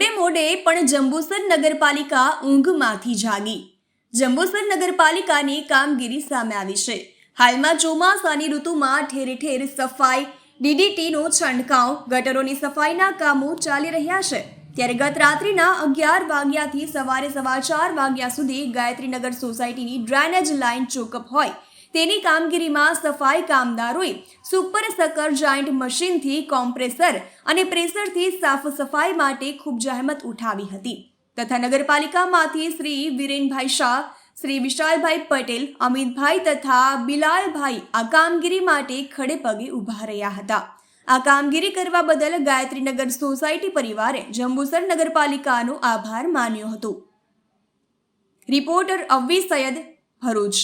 પગલે પણ જંબુસર નગરપાલિકા ઊંઘમાંથી જાગી. જંબુસર નગરપાલિકાની કામગીરી સામે આવી છે. હાલમાં ચોમાસાની ઋતુમાં ઠેર ઠેર સફાઈ, ડીડીટીનો છંટકાવ, ગટરોની સફાઈના કામો ચાલી રહ્યા છે. ત્યારે ગત રાત્રિના અગિયાર વાગ્યાથી સવારે સવા ચાર વાગ્યા સુધી ગાયત્રીનગર સોસાયટીની ડ્રેનેજ લાઇન ચોકઅપ હોય. તેની કામગીરીમાં સફાઈ કામદારોએ સુપર સકર જાયન્ટ મશીનથી કોમ્પ્રેસર અને પ્રેશરથી સાફ સફાઈ માટે ખૂબ જહેમત ઉઠાવી હતી. તથા નગરપાલિકામાંથી શ્રી વિરેનભાઈ શાહ, શ્રી વિશાલભાઈ પટેલ, અમિતભાઈ તથા બિલાલભાઈ આ કામગીરી માટે ખડે પગે ઊભા રહ્યા હતા. આ કામગીરી કરવા બદલ ગાયત્રીનગર સોસાયટી પરિવારે જંબુસર નગરપાલિકાનો આભાર માન્યો હતો. રિપોર્ટર અવ્વી સૈયદ ભરૂચ.